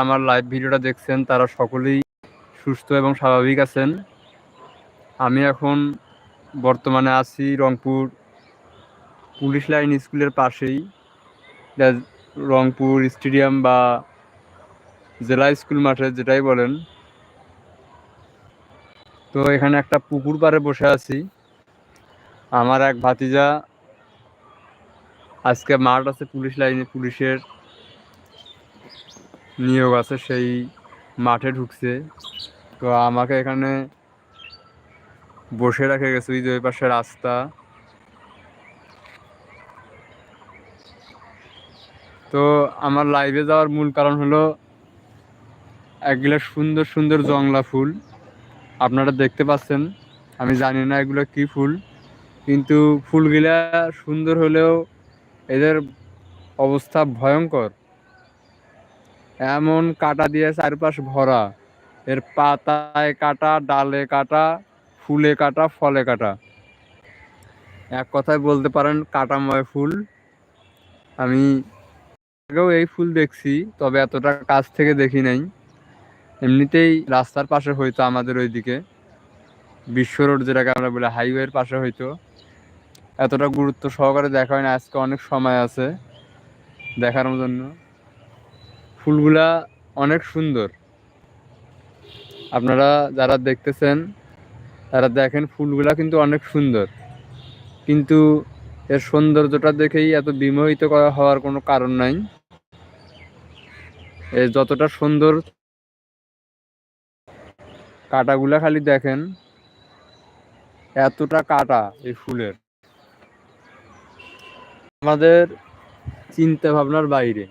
আমার লাইভ ভিডিওটা দেখছেন, তারা সকলেই সুস্থ এবং স্বাভাবিক আছেন। আমি এখন বর্তমানে আছি রংপুর পুলিশ লাইন স্কুলের পাশেই। রংপুর স্টেডিয়াম বা জেলা স্কুল মাঠে যেটাই বলেন। তো এখানে একটা পুকুর পাড়ে বসে আছি। আমার এক ভাতিজা আজকে মাঠ আছে পুলিশ লাইনে, পুলিশের নিয়োগ আছে, সেই মাঠে ঢুকছে। তো আমাকে এখানে বসে রেখে গেছে ওই যে ওই পাশে রাস্তা। তো আমার লাইভে যাওয়ার মূল কারণ হলো এগুলো সুন্দর সুন্দর জংলা ফুল। আপনারা দেখতে পাচ্ছেন, আমি জানি না এগুলো কি ফুল, কিন্তু ফুলগুলা সুন্দর হলেও এদের অবস্থা ভয়ঙ্কর। এমন কাটা দিয়ে চারপাশ ভরা। এর পাতায় কাটা, ডালে কাটা, ফুলে কাটা, ফলে কাটা। এক কথায় বলতে পারেন কাটাময় ফুল। আমি আগেও এই ফুল দেখছি, তবে এতটা কাছ থেকে দেখি নাই। এমনিতেই রাস্তার পাশে হইতো আমাদের ওইদিকে। বিশ্ব রোড যেটাকে আমরা বলি, হাইওয়ের পাশে হইতো। এতটা গুরুত্ব সহকারে দেখা হয় না, আজকে অনেক সময় আছে দেখার জন্য। ফুলগুলা অনেক সুন্দর। আপনারা যারা দেখতেছেন, তারা দেখেন ফুলগুলা কিন্তু অনেক সুন্দর। কিন্তু এর সৌন্দর্যটা দেখেই এত বিমোহিত করা হওয়ার কোনো কারণ নাই। এর যতটা সুন্দর কাটাগুলা খালি দেখেন, এতটা কাটা এই ফুলের। আমাদের চিন্তা ভাবনার বাইরে।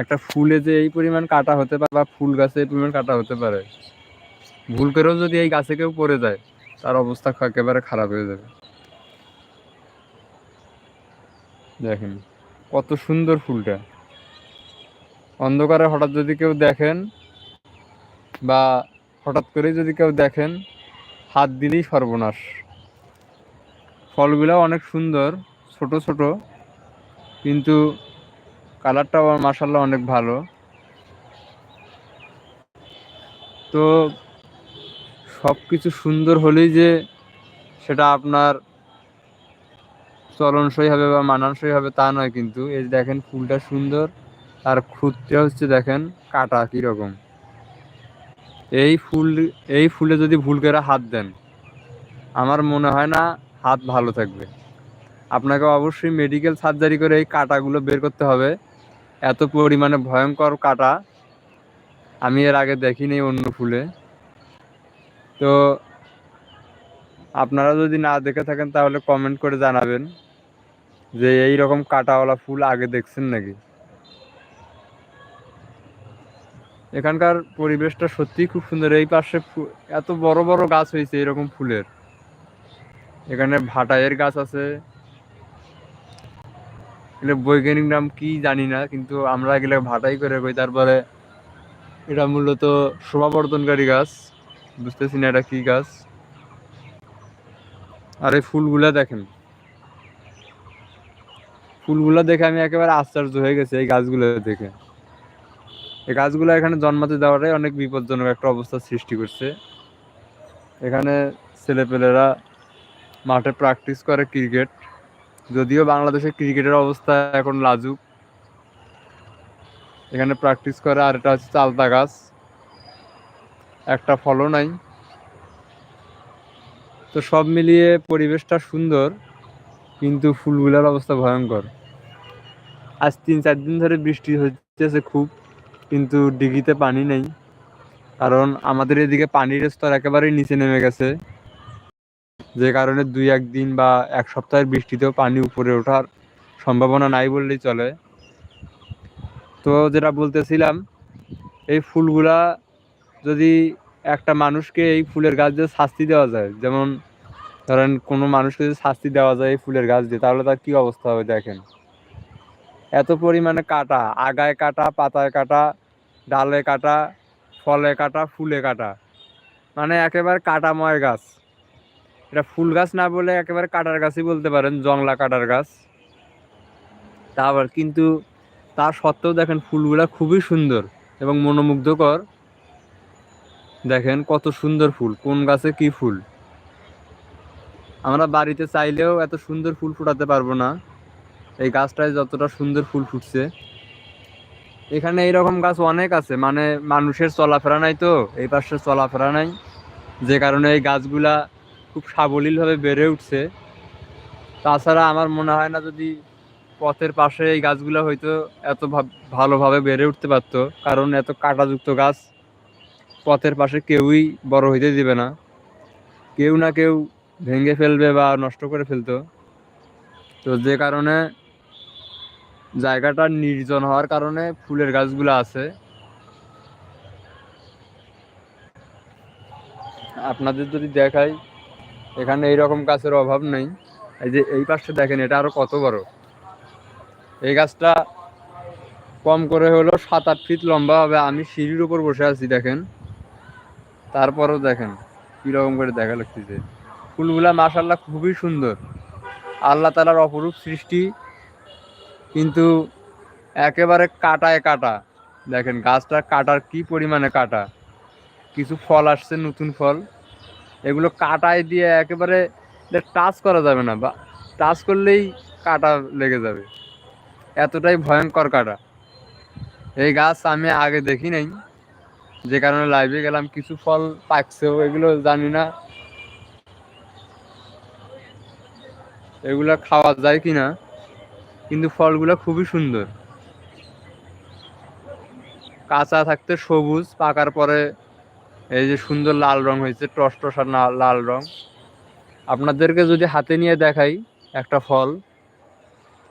একটা ফুলে যে এই পরিমাণ কাটা হতে পারে বা ফুল গাছে এই পরিমাণ কাটা হতে পারে, ভুল করেও যদি এই গাছে কেউ পড়ে যায়, তার অবস্থা একেবারে খারাপ হয়ে যাবে। দেখেন, কত সুন্দর ফুলটা। অন্ধকারে হঠাৎ যদি কেউ দেখেন বা হঠাৎ করে যদি কেউ দেখেন, হাত দিলেই সর্বনাশ। ফলগুলো অনেক সুন্দর, ছোট ছোট, কিন্তু কালারটাও মাসাল্লাহ অনেক ভালো। তো সব কিছু সুন্দর হলেই যে সেটা আপনার চলনসই হবে বা মানানসই হবে তা নয় কিন্তু। এই দেখেন ফুলটা সুন্দর, আর খুঁতটা হচ্ছে দেখেন কাটা কীরকম। এই ফুল, এই ফুলে যদি ভুল করে হাত দেন, আমার মনে হয় না হাত ভালো থাকবে। আপনাকে অবশ্যই মেডিকেল সার্জারি করে এই কাটাগুলো বের করতে হবে। এত পরিমাণে ভয়ঙ্কর কাটা আমি এর আগে দেখিনি অন্য ফুলে। তো আপনারা যদি না দেখে থাকেন তাহলে কমেন্ট করে জানাবেন যে এই রকম কাটাওয়ালা ফুল আগে দেখছেন নাকি। এখানকার পরিবেশটা সত্যিই খুব সুন্দর। এই পাশে এত বড় বড় গাছ হয়েছে এরকম ফুলের। এখানে ভাটাইয়ের গাছ আছে। এগুলো বৈজ্ঞানিক নাম কি জানি না, কিন্তু আমরা এগুলো ভাটাই করে কই। তারপরে এটা মূলত শোভাবর্ধনকারী গাছ, বুঝতেছি না এটা কি গাছ। আর এই ফুলগুলা দেখেন। ফুলগুলো দেখে আমি একেবারে আশ্চর্য হয়ে গেছি এই গাছগুলো দেখে। এই গাছগুলো এখানে জন্মাতে দেওয়াটাই অনেক বিপজ্জনক একটা অবস্থা সৃষ্টি করছে। এখানে ছেলেপেলেরা মাঠে প্র্যাকটিস করে ক্রিকেট যদিও বাংলাদেশের ক্রিকেটের অবস্থা এখন লাজুক। এখানে প্র্যাকটিস করে আর এটা হচ্ছে চালতা গাছ। একটা ফলও নাই। তো সব মিলিয়ে পরিবেশটা সুন্দর, কিন্তু ফুলগুলার অবস্থা ভয়ঙ্কর। আজ তিন চার দিন ধরে বৃষ্টি হচ্ছে খুব, কিন্তু ডিগিতে পানি নেই। কারণ আমাদের এদিকে পানির স্তর একেবারেই নিচে নেমে গেছে। যে কারণে দুই একদিন বা এক সপ্তাহের বৃষ্টিতেও পানি উপরে ওঠার সম্ভাবনা নাই বললেই চলে। তো যেটা বলতেছিলাম, এই ফুলগুলা যদি একটা মানুষকে এই ফুলের গাছ দিয়ে শাস্তি দেওয়া যায়, যেমন ধরেন কোনো মানুষকে যদি শাস্তি দেওয়া যায় এই ফুলের গাছ দিয়ে, তাহলে তার কী অবস্থা হবে দেখেন। এত পরিমাণে কাটা, আগায় কাটা, পাতায় কাটা, ডালে কাটা, ফলে কাটা, ফুলে কাটা মানে একেবারে কাটাময় গাছ। এটা ফুল গাছ না বলে একেবারে কাটার গাছই বলতে পারেন, জংলা কাটার গাছ। তারপর কিন্তু তা সত্ত্বেও দেখেন ফুলগুলা খুবই সুন্দর এবং মনোমুগ্ধকর। দেখেন কত সুন্দর ফুল, কোন গাছে কি ফুল। আমরা বাড়িতে চাইলেও এত সুন্দর ফুল ফুটাতে পারব না। এই গাছটায় যতটা সুন্দর ফুল ফুটছে। এখানে এইরকম গাছ অনেক আছে মানে মানুষের চলাফেরা নাই তো, এই পাশে চলাফেরা নাই। যে কারণে এই গাছগুলা খুব সাবলীলভাবে বেড়ে উঠছে। তাছাড়া আমার মনে হয় না যদি পথের পাশে এই গাছগুলো হয়তো এত ভাব- ভালোভাবে বেড়ে উঠতে পারতো। কারণ এত কাঁটাযুক্ত গাছ পথের পাশে কেউই বড় হইতে দিবে না। কেউ না কেউ ভেঙে ফেলবে বা নষ্ট করে ফেলতো। তো যে কারণে জায়গাটা নির্জন হওয়ার কারণে ফুলের গাছগুলো আছে। আপনাদের যদি দেখাই এখানে এইরকম গাছের অভাব নেই। এই যে এই পাশটা দেখেন, এটা আরও কত বড়। এই গাছটা কম করে হলো সাত আট ফিট লম্বা হবে। আমি সিঁড়ির উপর বসে আছি, দেখেন। তারপরও দেখেন, কীরকম করে দেখা লাগতেছে। ফুলগুলা মাসাল্লাহ খুবই সুন্দর। আল্লাহ তালার অপরূপ সৃষ্টি। কিন্তু একেবারে কাটায় কাটা। দেখেন, গাছটা কাটার কি পরিমাণে কাটা। কিছু ফল আসছে, নতুন ফল। এগুলো কাটায় দিয়ে একেবারে টাচ করা যাবে না বা, টাচ করলেই কাটা লেগে যাবে। এতটাই ভয়ঙ্কর কাটা। এই গাছ আমি আগে দেখি নাই। যে কারণে লাইভে গেলাম, কিছু ফল পাকছেও এগুলো জানি না। এগুলো খাওয়া যায় কিনা কিন্তু ফলগুলো খুবই সুন্দর। কাঁচা থাকতে সবুজ, পাকার পরে এই যে সুন্দর লাল রং হয়েছে, টস টসা না- লাল রং। আপনাদেরকে যদি হাতে নিয়ে দেখাই একটা ফল,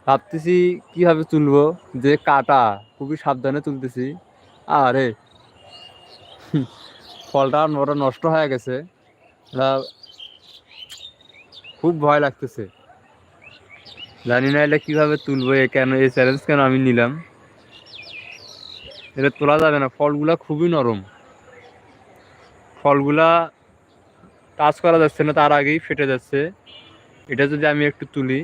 ভাবতেছি কীভাবে তুলবো? যে কাটা, খুবই সাবধানে তুলতেছি। আরে, ফলটা ওটা নষ্ট হয়ে গেছে। খুব ভয় লাগতেছে। জানি না এটা কীভাবে তুলবো, এ কেন, এই চ্যালেঞ্জ কেন আমি নিলাম। এটা তোলা যাবে না, ফলগুলা খুবই নরম। ফলগুলা টাচ করা যাচ্ছে না, তার আগেই ফেটে যাচ্ছে। এটা যদি আমি একটু তুলি।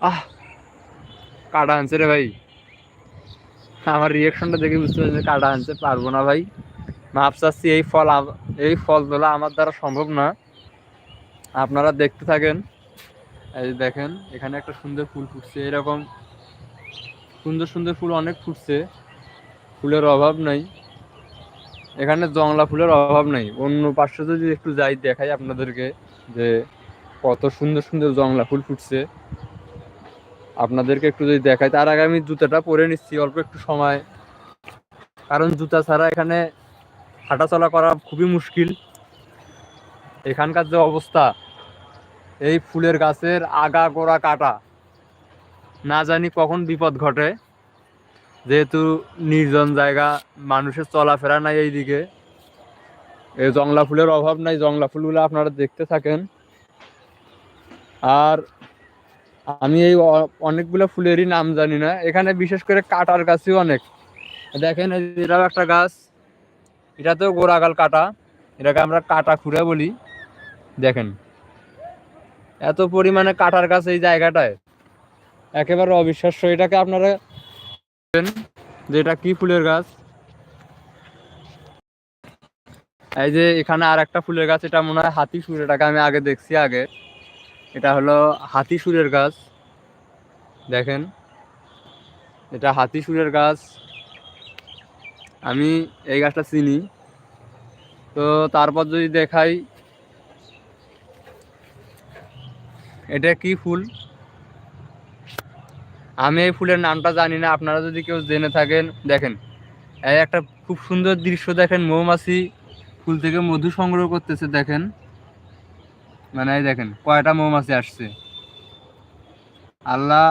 আহ, কাটা আনছে রে ভাই। আমার রিয়াকশনটা দেখে বুঝতে পারছি কাটা আনছে, পারব না ভাই। মাপ চাচ্ছি এই ফল এই ফল তোলা আমার দ্বারা সম্ভব না। আপনারা দেখতে থাকেন। এই দেখেন, এখানে একটা সুন্দর ফুল ফুটছে, এরকম সুন্দর সুন্দর ফুল অনেক ফুটছে। ফুলের অভাব নাই। এখানে জংলা ফুলের অভাব নাই। অন্য পাশে যদি একটু যাই, দেখাই আপনাদেরকে যে কত সুন্দর সুন্দর জংলা ফুল ফুটছে। আপনাদেরকে একটু যদি দেখাই, তার আগে আমি জুতাটা পরে নিচ্ছি, অল্প একটু সময়। কারণ জুতা ছাড়া এখানে হাঁটাচলা করা খুবই মুশকিল। এখানকার যে অবস্থা, এই ফুলের গাছের আগা গোড়া কাটা, না জানি কখন বিপদ ঘটে। যেহেতু নির্জন জায়গা, মানুষের চলাফেরা নাই এইদিকে। এই জংলা ফুলের অভাব নাই, জংলা ফুলগুলো আপনারা দেখতে থাকেন। আর আমি এই অনেকগুলো ফুলেরই নাম জানি না। এখানে বিশেষ করে কাটার গাছই অনেক। দেখেন এটাও একটা গাছ। এটাতেও গোড়াগাল কাটা। এটাকে আমরা কাটা খুঁড়ে বলি। দেখেন। এত পরিমাণে কাটার গাছ এই জায়গাটায়। একেবারে অবিশ্বাস্য। এটাকে আপনারা দেখবেন যে এটা কি ফুলের গাছ? এই যে এখানে আর একটা ফুলের গাছ, এটা মনে হয় হাতি সুর, এটাকে আমি আগে দেখছি আগে। এটা হলো হাতি সুরের গাছ। দেখেন, এটা হাতি সুরের গাছ। আমি এই গাছটা চিনি। তো তারপর যদি দেখাই, এটা কি ফুল? আমি এই ফুলের নামটা জানি না, আপনারা যদি কেউ জেনে থাকেন, দেখেন। এই একটা খুব সুন্দর দৃশ্য দেখেন, মৌমাছি ফুল থেকে মধু সংগ্রহ করতেছে, দেখেন। মানে এই দেখেন, কয়টা মৌমাছি আসছে। আল্লাহ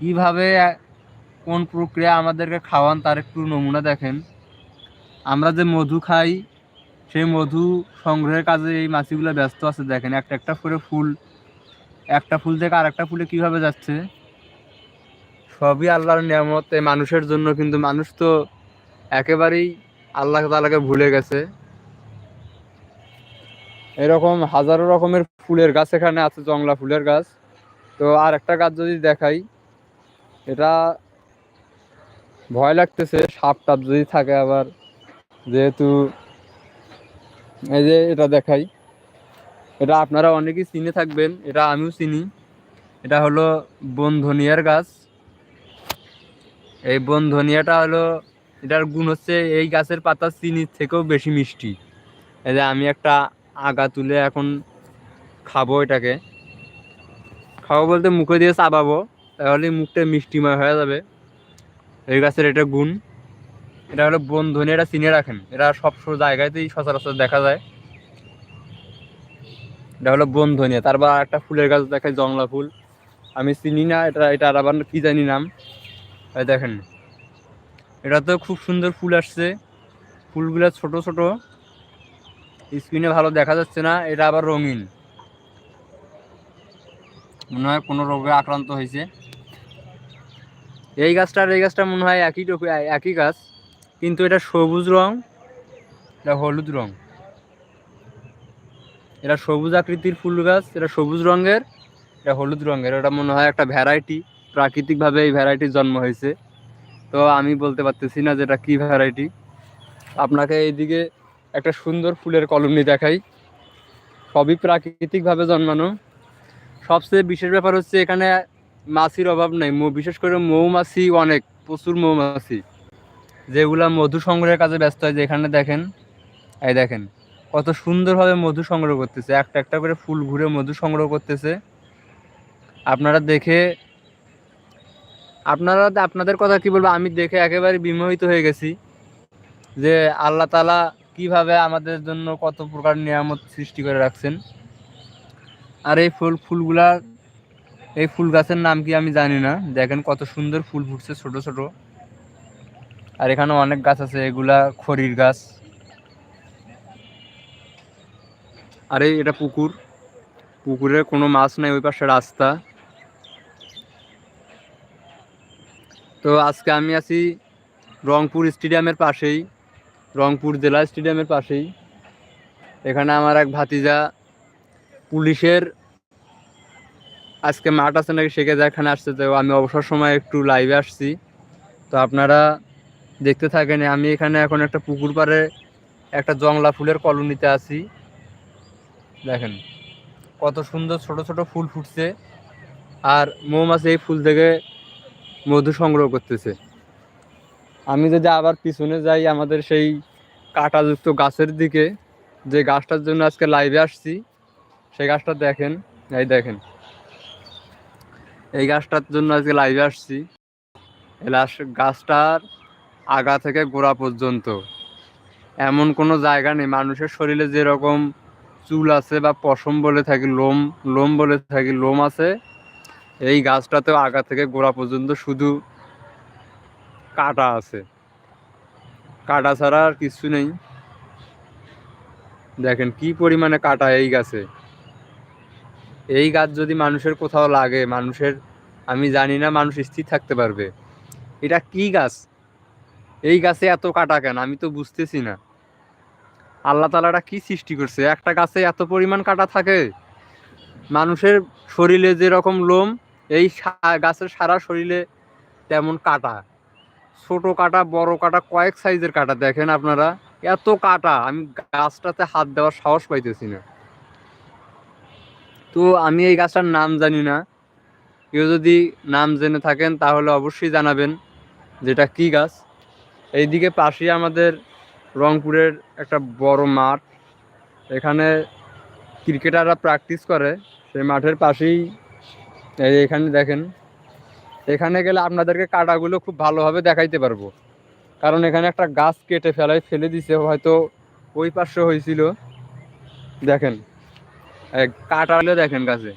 কীভাবে, কোন প্রক্রিয়া আমাদেরকে খাওয়ান তার একটু নমুনা দেখেন। আমরা যে মধু খাই, সেই মধু সংগ্রহের কাজে এই মাছিগুলো ব্যস্ত আছে, দেখেন। একটা একটা করে ফুল, একটা ফুল থেকে আর একটা ফুলে কীভাবে যাচ্ছে? সবই আল্লাহর নিয়ামত মানুষের জন্য কিন্তু মানুষ তো একেবারেই আল্লাহ তালাকে ভুলে গেছে। এরকম হাজারো রকমের ফুলের গাছ এখানে আছে, জংলা ফুলের গাছ। তো আর একটা গাছ যদি দেখাই, এটা ভয় লাগতেছে, সাপ টাপ যদি থাকে আবার, যেহেতু এই যে এটা দেখাই, এটা আপনারা অনেকেই চিনে থাকবেন, এটা আমিও চিনি। এটা হলো বনধনিয়ার গাছ। এই বন ধনিয়াটা হলো, এটার গুণ হচ্ছে এই গাছের পাতা চিনির থেকেও বেশি মিষ্টি। এই যে আমি একটা আগা তুলে এখন খাব এটাকে। খাব বলতে মুখে দিয়ে চাবাবো, তাহলে মুখটা মিষ্টিময় হয়ে যাবে। এই গাছের এটা গুণ। এটা হলো বনধনি এটা চিনে রাখেন। এটা সব জায়গাতেই সচরাচর দেখা যায়। এটা হলো বন ধনিয়া। তারপর একটা ফুলের গাছ দেখায় জংলা ফুল। আমি চিনি না, এটা এটা আবার কি জানি নাম। দেখেন। এটা তো খুব সুন্দর ফুল আসছে। ফুলগুলো ছোট ছোট। স্ক্রিনে ভালো দেখা যাচ্ছে না, এটা আবার রঙিন। মনে হয় কোনো রোগে আক্রান্ত হয়েছে। এই গাছটা আর এই গাছটা মনে হয় একই একই গাছ, কিন্তু এটা সবুজ রং, এটা হলুদ রং। এটা সবুজ আকৃতির ফুল গাছ, এটা সবুজ রঙের, এটা হলুদ রঙের, এটা মনে হয় একটা ভ্যারাইটি প্রাকৃতিকভাবে এই ভ্যারাইটির জন্ম হয়েছে। তো আমি বলতে পারতেছি না যে এটা কী ভ্যারাইটি আপনাকে এইদিকে একটা সুন্দর ফুলের কলোনি দেখাই। সবই প্রাকৃতিকভাবে জন্মানো। সবচেয়ে বিশেষ ব্যাপার হচ্ছে এখানে মাছির অভাব নেই। বিশেষ করে মৌমাছি অনেক, প্রচুর মৌমাছি। যেগুলা মধু সংগ্রহের কাজে ব্যস্ত হয়, যেখানে দেখেন, এই দেখেন, কত সুন্দরভাবে মধু সংগ্রহ করতেছে। একটা একটা করে ফুল ঘুরে মধু সংগ্রহ করতেছে। আপনারা দেখে আপনারা আপনাদের কথা কি বলব? আমি দেখে একেবারে বিমোহিত হয়ে গেছি যে আল্লাহ তালা কীভাবে আমাদের জন্য কত প্রকার নিয়ামত সৃষ্টি করে রাখছেন। আর এই ফুল, ফুলগুলা, এই ফুল গাছের নাম কি আমি জানি না। দেখেন কত সুন্দর ফুল ফুটছে ছোট ছোট। আর এখানে অনেক গাছ আছে, এগুলা খড়ির গাছ। আরে, এটা পুকুর। পুকুরে কোনো মাছ নাই, ওই পাশে রাস্তা। তো আজকে আমি আছি রংপুর স্টেডিয়ামের পাশেই, রংপুর জেলা স্টেডিয়ামের পাশেই। এখানে আমার এক ভাতিজা পুলিশের আজকে মাঠ আছে নাকি সেখানে এখানে আসছে। তো আমি অবসর সময় একটু লাইভে আসছি। তো আপনারা দেখতে থাকেন, আমি এখানে এখন একটা পুকুর পাড়ে একটা জংলা ফুলের কলোনিতে আছি। দেখেন কত সুন্দর ছোট ছোট ফুল ফুটছে। আর মৌমাছি এই ফুল থেকে মধু সংগ্রহ করতেছে। আমি যদি আবার পিছনে যাই আমাদের সেই কাঁটাযুক্ত গাছের দিকে, যে গাছটার জন্য আজকে লাইভে আসছি, সেই গাছটা দেখেন, এই দেখেন। এই গাছটার জন্য আজকে লাইভে আসছি। গাছটার আগা থেকে গোড়া পর্যন্ত। এমন কোনো জায়গা নেই, মানুষের শরীরে যেরকম চুল আছে বা পশম বলে থাকি, লোম লোম বলে থাকি, লোম আছে এই গাছটাতেও আগা থেকে গোড়া পর্যন্ত শুধু কাটা আছে। কাটা ছাড়া আর কিছু নেই। দেখেন কি পরিমাণে কাটা এই গাছে। এই গাছ যদি মানুষের কোথাও লাগে, মানুষের, আমি জানি না, মানুষ স্থির থাকতে পারবে। এটা কি গাছ? এই গাছে এত কাটা কেন? আমি তো বুঝতেছি না। আল্লাহ তালাটা কি সৃষ্টি করছে? একটা গাছে এত পরিমাণ কাটা থাকে? মানুষের শরীরে যেরকম লোম এই গাছের সারা শরীরে তেমন কাটা। ছোট কাটা, বড় কাটা, কয়েক সাইজের কাটা। দেখেন আপনারা, এত কাটা। আমি গাছটাতে হাত দেওয়ার সাহস পাইতেছি না। তো আমি এই গাছটার নাম জানি না। কেউ যদি নাম জেনে থাকেন, তাহলে অবশ্যই জানাবেন যেটা কি গাছ। এইদিকে পাশেই আমাদের রংপুরের একটা বড় মাঠ। এখানে ক্রিকেটাররা প্র্যাকটিস করে। সেই মাঠের পাশেই এই এখানে দেখেন, এখানে গেলে আপনাদেরকে কাটাগুলো খুব ভালোভাবে দেখাইতে পারব। কারণ এখানে একটা গাছ কেটে ফেলাই, ফেলে দিছে, হয়তো ওই পাশে হয়েছিল। দেখেন, এই কাটাগুলো দেখেন গাছে।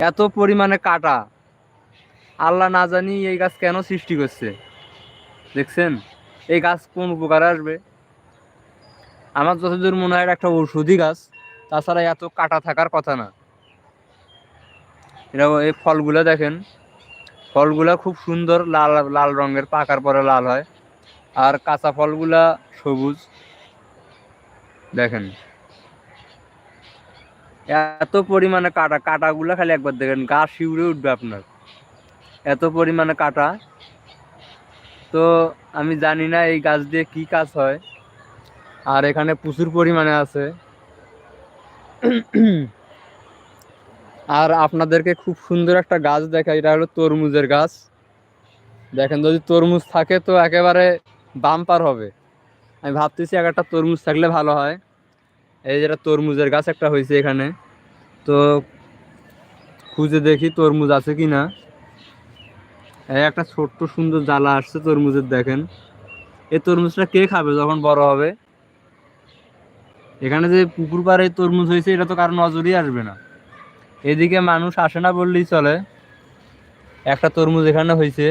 এত পরিমাণে কাটা। আল্লাহ না জানি এই গাছ কেন সৃষ্টি করছে। দেখছেন? এই গাছ কোন উপকারে আসবে? আমার যতদূর মনে হয় একটা ঔষধি গাছ। তাছাড়া এত কাটা থাকার কথা না। এটা এই ফলগুলো দেখেন। ফলগুলা খুব সুন্দর লাল লাল রঙের, পাকার পরে লাল হয়। আর কাঁচা ফলগুলা সবুজ। দেখেন। এত পরিমাণে কাটা, কাটাগুলা খালি একবার দেখেন, গা শিউরে উঠবে আপনার। এত পরিমাণে কাটা। তো আমি জানি না এই গাছ দিয়ে কি কাজ হয়। আর এখানে প্রচুর পরিমাণে আছে। আর আপনাদেরকে খুব সুন্দর একটা গাছ দেখা এটা হলো তরমুজের গাছ। দেখেন, যদি তরমুজ থাকে তো একেবারে বাম্পার হবে। আমি ভাবতেছি এক একটা তরমুজ থাকলে ভালো হয়। এই যেটা তরমুজের গাছ একটা হয়েছে এখানে। তো খুঁজে দেখি তরমুজ আছে কি না। এই একটা ছোট্ট সুন্দর জ্বালা আসছে তরমুজের, দেখেন। এই তরমুজটা কে খাবে যখন বড় হবে? এখানে যে পুকুর পাড়ে তরমুজ হয়েছে, এটা তো কারও নজরই আসবে না। এদিকে মানুষ আসে না বললেই চলে। একটা তরমুজ এখানে হয়েছে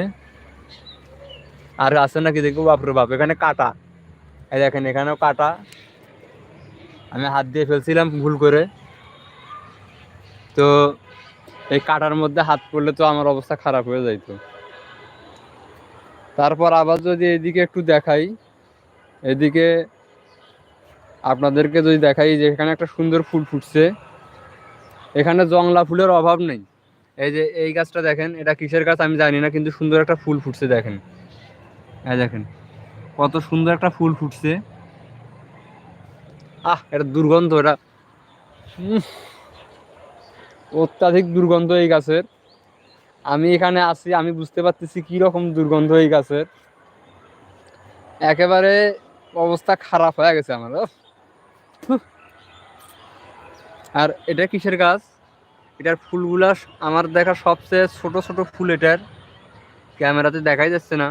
আর আছে নাকি দেখব? বাপরে বাপ, এখানে কাটা। এই দেখেন, এখানেও কাটা। আমি হাত দিয়ে ফেলছিলাম ভুল করে। তো এই কাটার মধ্যে হাত পড়লে তো আমার অবস্থা খারাপ হয়ে যাইতো। তারপর আবার যদি এদিকে একটু দেখাই, এদিকে আপনাদেরকে যদি দেখাই যে এখানে একটা সুন্দর ফুল ফুটছে। এখানে জংলা ফুলের অভাব নেই। এই যে এই গাছটা দেখেন, এটা কিসের গাছ আমি জানি না, কিন্তু সুন্দর একটা ফুল ফুটছে দেখেন। হ্যাঁ দেখেন, কত সুন্দর একটা ফুল ফুটছে। আহ, এটা দুর্গন্ধ, এটা অত্যাধিক দুর্গন্ধ এই গাছের। আমি এখানে আছি, আমি বুঝতে পারতেছি কি রকম দুর্গন্ধ এই গাছের। একেবারে অবস্থা খারাপ হয়ে গেছে আমার। আর এটা কিসের গাছ? এটার ফুলগুলা আমার দেখা সবচেয়ে ছোট ছোট ফুল এটার। ক্যামেরাতে দেখাই যাচ্ছে না।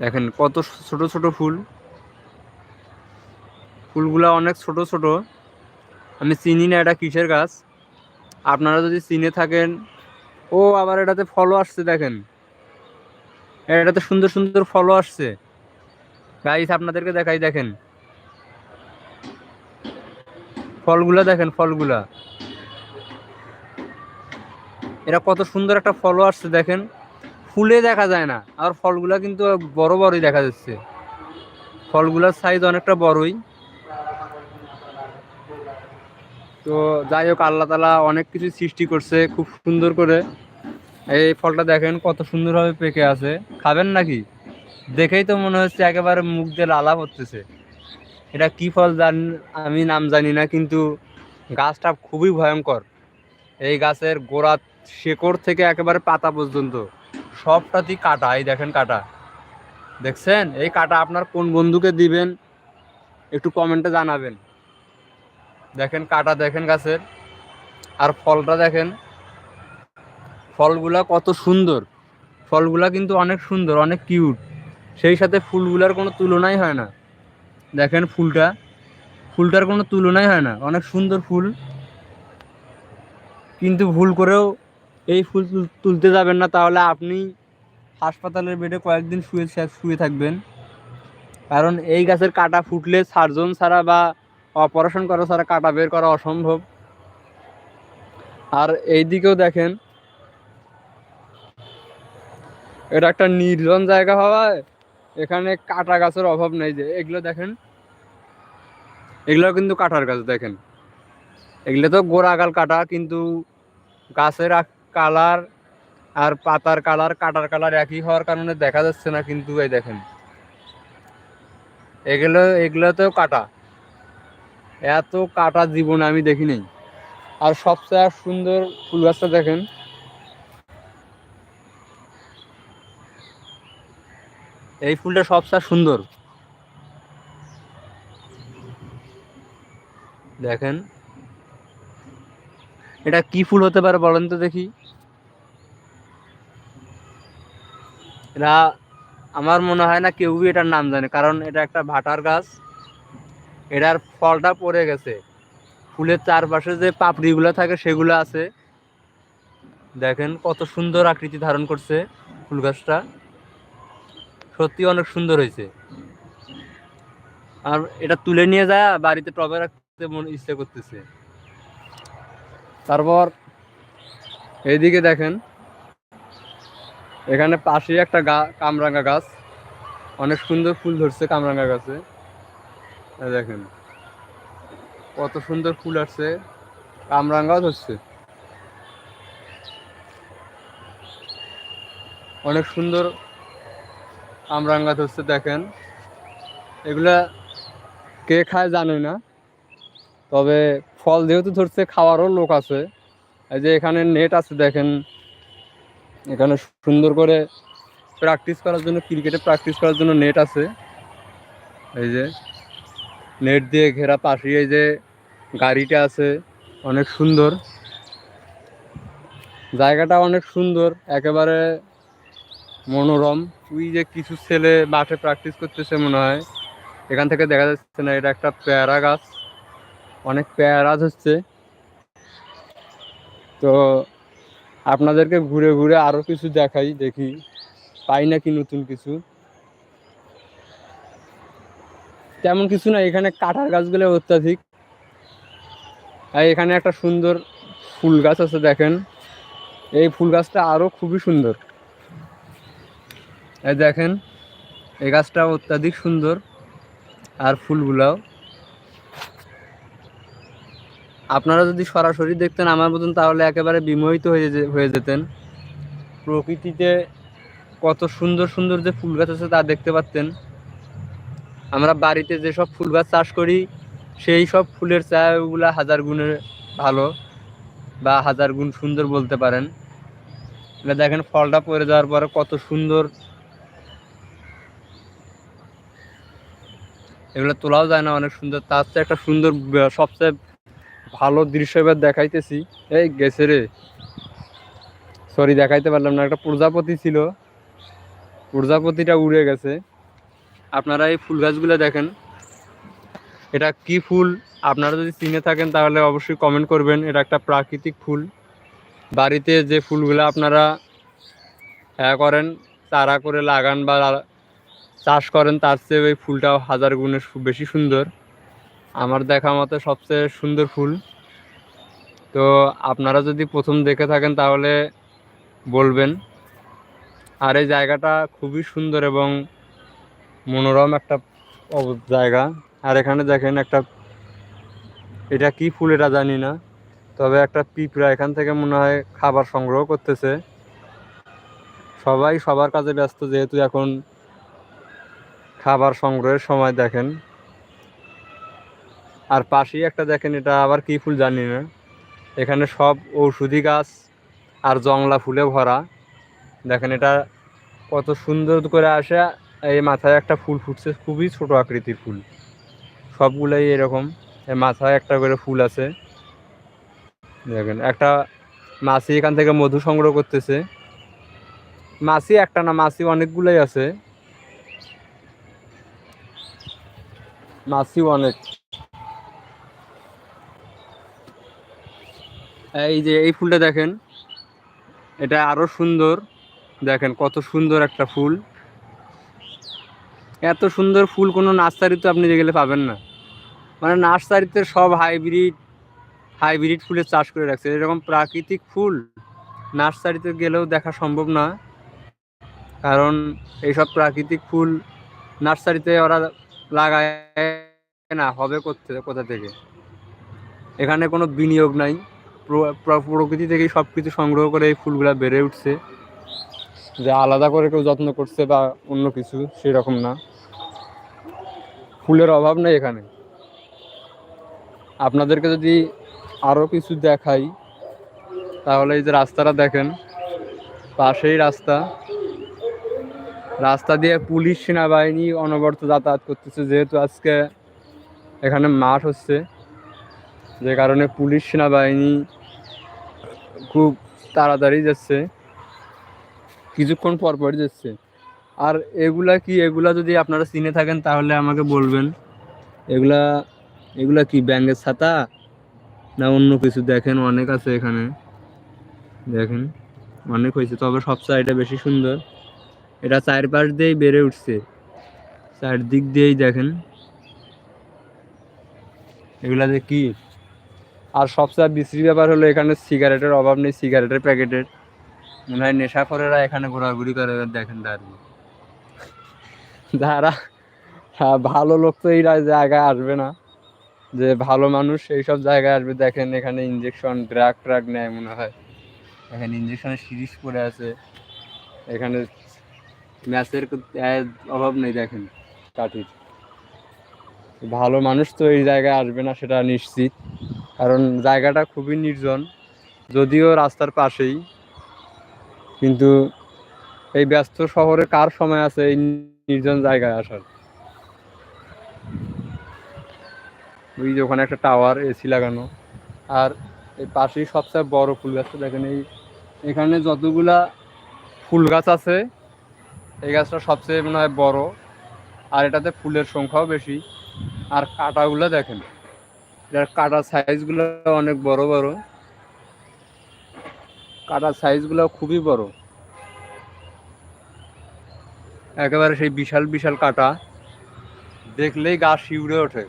দেখেন কত ছোট ছোট ফুল। ফুলগুলা অনেক ছোট ছোট। আমি চিনি না এটা কিসের গাছ। আপনারা যদি চিনে থাকেন। ও, আবার এটাতে ফলও আসছে, দেখেন। এটাতে সুন্দর সুন্দর ফলও আসছে। গাইস আপনাদেরকে দেখাই, দেখেন। ফলগুলা দেখেন, ফলগুলা। এরা কত সুন্দর একটা ফলও আসছে, দেখেন। ফুলে দেখা যায় না, আর ফলগুলা কিন্তু বড় বড়ই দেখা যাচ্ছে। ফলগুলার সাইজ অনেকটা বড়ই। তো যাই হোক, আল্লাহ তালা অনেক কিছু সৃষ্টি করছে খুব সুন্দর করে। এই ফলটা দেখেন, কত সুন্দরভাবে পেকে আছে। খাবেন নাকি? দেখেই তো মনে হচ্ছে একেবারে মুখ দিয়ে লালা পড়তেছে। এটা কি ফল জান, আমি নাম জানি না, কিন্তু গাছটা খুবই ভয়ঙ্কর। এই গাছের গোড়া শেকড় থেকে একেবারে পাতা পর্যন্ত। সবটাতেই কাটা, এই দেখেন কাটা। দেখছেন? এই কাটা আপনার কোন বন্ধুকে দিবেন, একটু কমেন্টে জানাবেন। দেখেন কাটা, দেখেন গাছের। আর ফলটা দেখেন, ফলগুলা কত সুন্দর। ফলগুলা কিন্তু অনেক সুন্দর, অনেক কিউট সেই সাথে ফুলগুলার কোনো তুলনাই হয় না। দেখেন ফুলটা। ফুলটার কোনো তুলনাই হয় না, অনেক সুন্দর ফুল। কিন্তু ভুল করেও এই ফুল তুল- তুলতে যাবেন না, তাহলে আপনি হাসপাতালের বেডে কয়েকদিন শুয়ে শুয়ে থাকবেন। কারণ এই গাছের কাটা ফুটলে সার্জন ছাড়া বা অপারেশন করা ছাড়া কাটা বের করা অসম্ভব। আর এই দিকেও দেখেন, এটা একটা নির্জন জায়গা হওয়ায় এখানে কাটা গাছের অভাব নেই যে, এগুলো দেখেন। এগুলো কিন্তু কাটার গাছ, দেখেন। এগুলো তো গোড়াগাল কাটা, কিন্তু গাছের কালার আর পাতার কালার, কাটার কালার একই হওয়ার কারণে দেখা যাচ্ছে না, কিন্তু এই দেখেন। এগুলো এগুলোতেও কাটা। এত কাটা জীবন আমি দেখিনি। আর সবচেয়ে সুন্দর ফুল গাছটা দেখেন। এই ফুলটা সবচেয়ে সুন্দর। দেখেন। এটা কি ফুল হতে পারে বলেন তো দেখি। এটা আমার মনে হয় না কেউই এটার নাম জানে, কারণ এটা একটা ভাটার গাছ। এটার ফলটা পড়ে গেছে। ফুলের চারপাশে যে পাপড়িগুলো থাকে সেগুলো আছে। দেখেন কত সুন্দর আকৃতি ধারণ করছে ফুল গাছটা। সত্যি অনেক সুন্দর হয়েছে। আর এটা তুলে নিয়ে যায়, বাড়িতে টবে রাখতে মন ইচ্ছে করতেছে। তারপর এইদিকে দেখেন, এখানে পাশে একটা গা, কামরাঙ্গা গাছ। অনেক সুন্দর ফুল ধরছে কামরাঙ্গা গাছে। দেখেন, কত সুন্দর ফুল আসছে, কামরাঙ্গাও ধরছে। অনেক সুন্দর কামরাং ধরছে, দেখেন। এগুলা কে খায় জানি না, তবে ফল যেহেতু ধরছে, খাওয়ারও লোক আছে। এই যে এখানে নেট আছে, দেখেন। এখানে সুন্দর করে প্র্যাকটিস করার জন্য ক্রিকেটে প্র্যাকটিস করার জন্য নেট আছে। এই যে নেট দিয়ে ঘেরা পাশে এই যে গাড়িটা আছে, অনেক সুন্দর। জায়গাটা অনেক সুন্দর, একেবারে মনোরম। তুই যে কিছু ছেলে মাঠে প্র্যাকটিস করতেছে মনে হয়, এখান থেকে দেখা যাচ্ছে না, এটা একটা পেয়ারা গাছ। অনেক পেয়ারা হচ্ছে তো আপনাদেরকে ঘুরে ঘুরে আরও কিছু দেখাই, দেখি। পাই নাকি নতুন কিছু? তেমন কিছু না, এখানে কাঁঠাল গাছগুলো অত্যাধিক। আর এখানে একটা সুন্দর ফুল গাছ আছে, দেখেন। এই ফুল গাছটা আরও খুবই সুন্দর। এই দেখেন, এই গাছটা অত্যাধিক সুন্দর, আর ফুলগুলাও। আপনারা যদি সরাসরি দেখতেন আমার মতন, তাহলে একেবারে বিমোহিত হয়ে হয়ে যেতেন। প্রকৃতিতে কত সুন্দর সুন্দর যে ফুল গাছ আছে তা দেখতে পাচ্তেন। আমরা বাড়িতে যেসব ফুল গাছ চাষ করি, সেই সব ফুলের চায়াগুলা হাজার গুণের ভালো বা হাজার গুণ সুন্দর বলতে পারেন। দেখেন, ফলটা পড়ে যাওয়ার পরে কত সুন্দর এগুলো তোলাও যায় না, অনেক সুন্দর। তার চেয়ে একটা সুন্দর সবচেয়ে ভালো দৃশ্য এবার দেখাইতেছি। এই গেছে রে। সরি দেখাইতে পারলাম না। একটা প্রজাপতি ছিল। প্রজাপতিটা উড়ে গেছে। আপনারা এই ফুল গাছগুলো দেখেন। এটা কি ফুল? আপনারা যদি চিনে থাকেন তাহলে অবশ্যই কমেন্ট করবেন। এটা একটা প্রাকৃতিক ফুল। বাড়িতে যে ফুলগুলো আপনারা হ্যাঁ করেন, চারা করে লাগান বা চাষ করেন, তার চেয়ে ওই ফুলটাও হাজার গুণে বেশি সুন্দর। আমার দেখা মতো সবচেয়ে সুন্দর ফুল। তো আপনারা যদি প্রথম দেখে থাকেন তাহলে বলবেন। আর এই জায়গাটা খুবই সুন্দর এবং মনোরম একটা জায়গা। আর এখানে দেখেন একটা, এটা কি ফুল এটা জানি না। তবে একটা পিঁপড়া এখান থেকে মনে হয় খাবার সংগ্রহ করতেছে। সবাই সবার কাজে ব্যস্ত, যেহেতু এখন খাবার সংগ্রহের সময় দেখেন। আর পাশেই একটা দেখেন, এটা আবার কি ফুল জানি না। এখানে সব ঔষধি গাছ আর জংলা ফুলে ভরা। দেখেন এটা কত সুন্দর করে আসে। এই মাথায় একটা ফুল ফুটছে, খুবই ছোট আকৃতির ফুল। সবগুলাই এরকম। মাথায় একটা করে ফুল আছে। দেখেন, একটা মাছি এখান থেকে মধু সংগ্রহ করতেছে। মাছি একটা না মাছি অনেকগুলোই আছে। মাছি অনেক এই যে এই ফুলটা দেখেন, এটা আরও সুন্দর। দেখেন কত সুন্দর একটা ফুল। এত সুন্দর ফুল কোনো নার্সারিতে আপনি গেলে পাবেন না। মানে নার্সারিতে সব হাইব্রিড হাইব্রিড ফুলের চাষ করে রাখছে। এরকম প্রাকৃতিক ফুল নার্সারিতে গেলেও দেখা সম্ভব না। কারণ এইসব প্রাকৃতিক ফুল নার্সারিতে ওরা লাগায় না, হবে করতে কোথা থেকে? এখানে কোনো বিনিয়োগ নাই। প্র- প্র- প্রকৃতি থেকেই সব কিছু সংগ্রহ করে এই ফুলগুলা বেড়ে উঠছে। যে আলাদা করে কেউ যত্ন করছে বা অন্য কিছু, সেরকম না। ফুলের অভাব নেই এখানে। আপনাদেরকে যদি আরও কিছু দেখাই, তাহলে এই যে রাস্তাটা দেখেন, পাশেই রাস্তা। রাস্তা দিয়ে পুলিশ, সেনাবাহিনী অনবরত যাতায়াত করতেছে। যেহেতু আজকে এখানে মাঠ হচ্ছে, যে কারণে পুলিশ, সেনাবাহিনী খুব তাড়াতাড়ি যাচ্ছে। কিছুক্ষণ পর পরই যাচ্ছে। আর এগুলা কি, এগুলা যদি আপনারা চিনে থাকেন, তাহলে আমাকে বলবেন। এগুলা এগুলা কি ব্যাঙের ছাতা? না অন্য কিছু? দেখেন, অনেক আছে এখানে। দেখেন, অনেক হয়েছে। তবে সবচেয়ে এটা বেশি সুন্দর। এটা চারপাশ দিয়েই বেড়ে উঠছে। চারদিক দিয়েই দেখেন। এগুলা যে কি? আর সবচেয়ে বিশ্রী ব্যাপার হলো এখানে সিগারেটের অভাব নেই সিগারেটের প্যাকেটের। মনে হয় নেশাখোরেরা এখানে ঘোরাঘুরি করে দেখেন দাঁড়িয়ে। যারা হ্যাঁ, ভালো লোক তো এই জায়গায় আসবে না। যে ভালো মানুষ এই সব জায়গায় আসবে দেখেন এখানে ইঞ্জেকশন ড্রাগ ট্রাগ নেয় মনে হয়। এখানে ইঞ্জেকশনের সিরিজ পড়ে আছে। এখানে ম্যাচের অভাব নেই দেখেন কাঠির। ভালো মানুষ তো এই জায়গায় আসবে না, সেটা নিশ্চিত। কারণ জায়গাটা খুবই নির্জন, যদিও রাস্তার পাশেই। কিন্তু এই ব্যস্ত শহরে কার সময় আছে এই নির্জন জায়গায় আসার? ওই যে ওখানে একটা টাওয়ার এসি লাগানো। আর এই পাশেই সবচেয়ে বড় ফুল গাছটা দেখেন এই এখানে যতগুলা ফুল গাছ আছে এই গাছটা সবচেয়ে মনে হয় বড়, আর এটাতে ফুলের সংখ্যাও বেশি। আর কাটাগুলো দেখেন এটার কাটার সাইজগুলো অনেক বড় বড় কাটার সাইজগুলো খুবই বড়। একেবারে সেই বিশাল বিশাল কাটা, দেখলেই গা শিউরে ওঠে।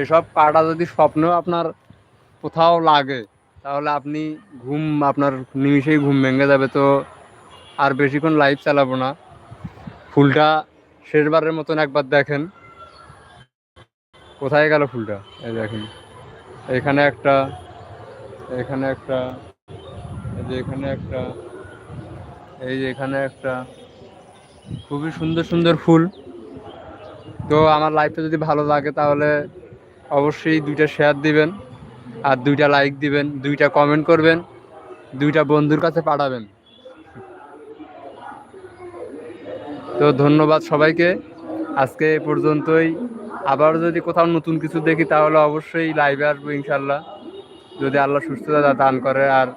এসব কাটা যদি স্বপ্নেও আপনার কোথাও লাগে তাহলে আপনি ঘুম, আপনার নিমিষেই ঘুম ভেঙে যাবে, তো আর বেশিক্ষণ লাইভ চালাবো না। ফুলটা শেষবারের মতন একবার দেখেন। কোথায় গেল ফুলটা? এই দেখেন। এখানে একটা এখানে একটা, এই যে এখানে একটা, এই যে এখানে একটা। খুবই সুন্দর সুন্দর ফুল। তো আমার লাইফটা যদি ভালো লাগে, তাহলে অবশ্যই দুইটা শেয়ার দিবেন। আর দুইটা লাইক দিবেন, দুইটা কমেন্ট করবেন, দুইটা বন্ধুর কাছে পাঠাবেন। তো ধন্যবাদ সবাইকে। আজকে পর্যন্তই। আবার যদি কোথাও নতুন কিছু দেখি, তাহলে অবশ্যই লাইভে আসব ইনশাল্লাহ যদি আল্লাহ সুস্থতা দান করে আর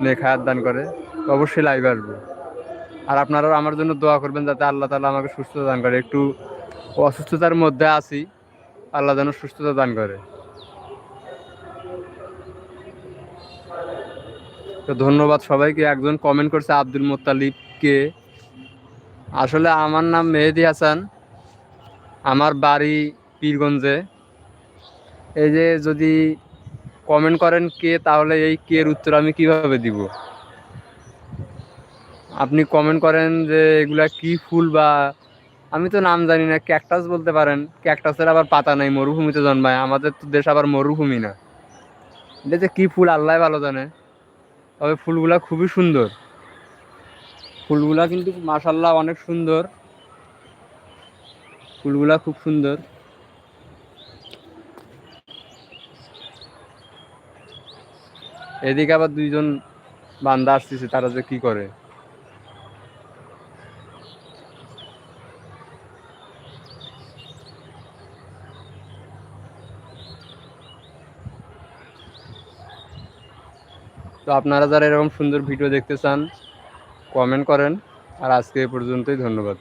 নেখায়াত দান করে অবশ্যই লাইভে আসব। আর আপনারাও আমার জন্য দোয়া করবেন যাতে আল্লাহ তালা আমাকে সুস্থতা দান করে। একটু অসুস্থতার মধ্যে আছি, আল্লাহ যেন সুস্থতা দান করে। তো ধন্যবাদ সবাইকে। একজন কমেন্ট করছে আব্দুল মোত্তালিবকে আসলে আমার নাম মেহেদি হাসান। আমার বাড়ি পীরগঞ্জে। এই যে যদি কমেন্ট করেন কে, তাহলে এই কের উত্তর আমি কীভাবে দিব? আপনি কমেন্ট করেন যে এগুলা কি ফুল বা আমি তো নাম জানি না ক্যাকটাস বলতে পারেন। ক্যাকটাসের আবার পাতা নাই, মরুভূমিতে জন্মায়। আমাদের তো দেশ আবার মরুভূমি না। এটা যে কী ফুল, আল্লাহ ভালো জানে। তবে ফুলগুলা খুবই সুন্দর। ফুলগুলা কিন্তু মাসাল্লাহ অনেক সুন্দর। ফুলগুলা খুব সুন্দর। এদিকে আবার দুইজন বান্দা আসতেছে, তারা যে কি করে? তো আপনারা যারা এরকম সুন্দর ভিডিও দেখতে চান কমেন্ট করেন। আর আজকে এ পর্যন্তই, ধন্যবাদ।